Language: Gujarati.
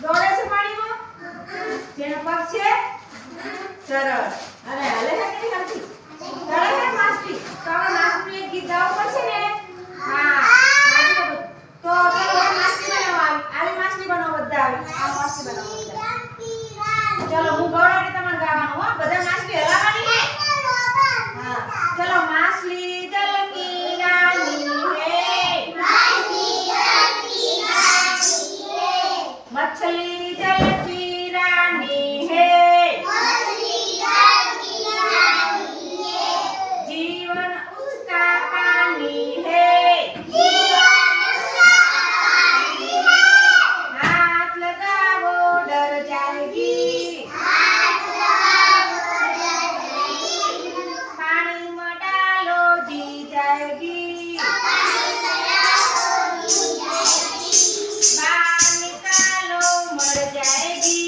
દોડે છે પાણીમાં? જેનો પગ છે? સરસ. અને હાલે છે मछली जल Yes.